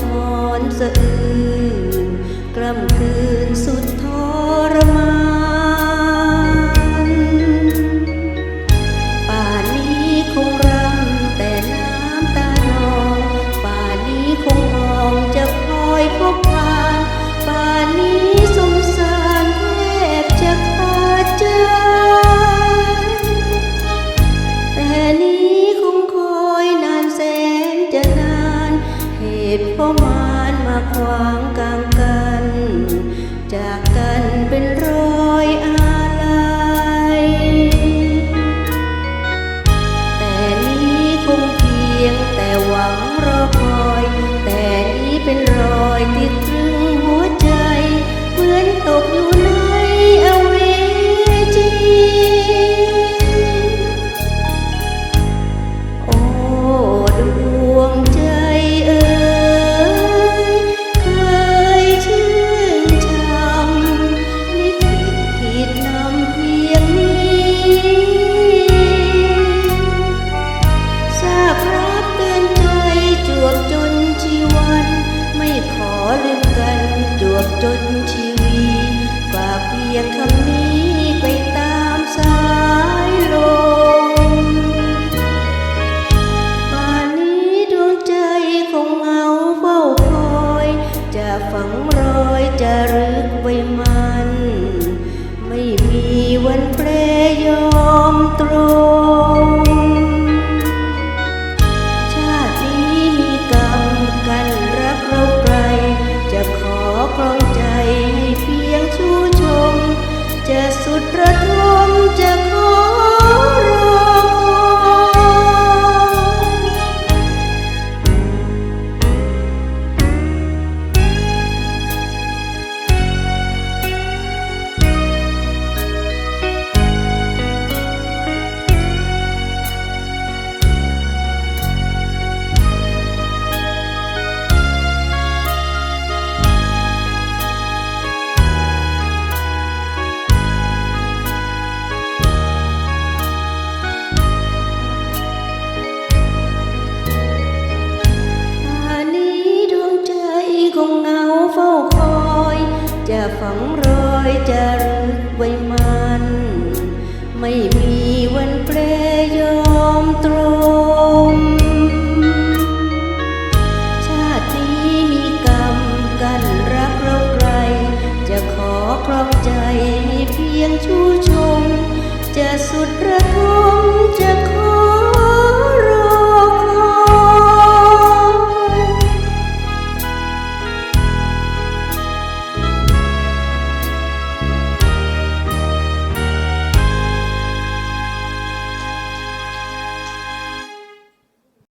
พรสะอื้นกล่ำคืนสุด hoàng ca ขอลืมกันจวบจนชีวีฝากเพียงคำนี้ไปตามสายลมป่านนี้ดวงใจคงเงาเฝ้าคอย จะฝังรอยจะรึกไว้มัน ไม่มีวันเปรยอ ฝังรอยจะรึกไว้มา